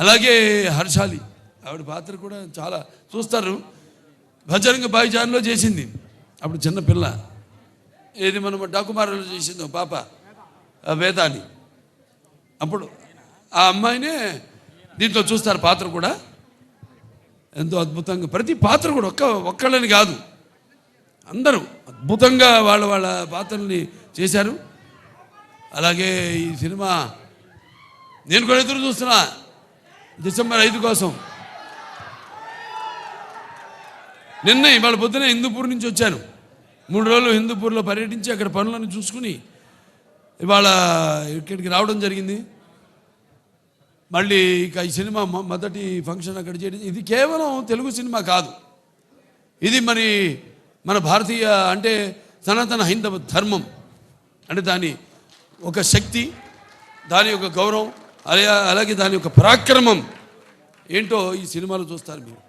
అలాగే హర్షాలి ఆవిడ పాత్ర కూడా చాలా చూస్తారు. భజరంగ భాయిజాన్లో చేసింది. అప్పుడు చిన్న పిల్ల. ఏది మనం డాకుమారలో చేసిందో పాప వేదాని అప్పుడు ఆ అమ్మాయినే దీంట్లో చూస్తారు పాత్ర కూడా. ఎంతో అద్భుతంగా ప్రతి పాత్ర కూడా ఒక్క ఒక్కళ్ళని కాదు. అందరూ అద్భుతంగా వాళ్ళ వాళ్ళ పాత్రల్ని చేశారు. అలాగే ఈ సినిమా నేను కూడా ఎదురు చూస్తున్నా. డిసెంబర్ ఐదు కోసం. నిన్న ఇవాళ పొద్దున హిందూపూర్ నుంచి వచ్చాను. మూడు రోజులు హిందూపూర్లో పర్యటించి అక్కడ పనులను చూసుకుని ఇవాళ ఇక్కడికి రావడం జరిగింది. మళ్ళీ ఇక ఈ సినిమా మొదటి ఫంక్షన్ అక్కడ చేయడం ఇది కేవలం తెలుగు సినిమా కాదు. ఇది మరి మన భారతీయ అంటే సనాతన హైందవ ధర్మం. అంటే దాని ఒక శక్తి దాని యొక్క గౌరవం అలా అలాగే దాని యొక్క పరాక్రమం. ఏంటో ఈ సినిమాలో చూస్తారు మీరు.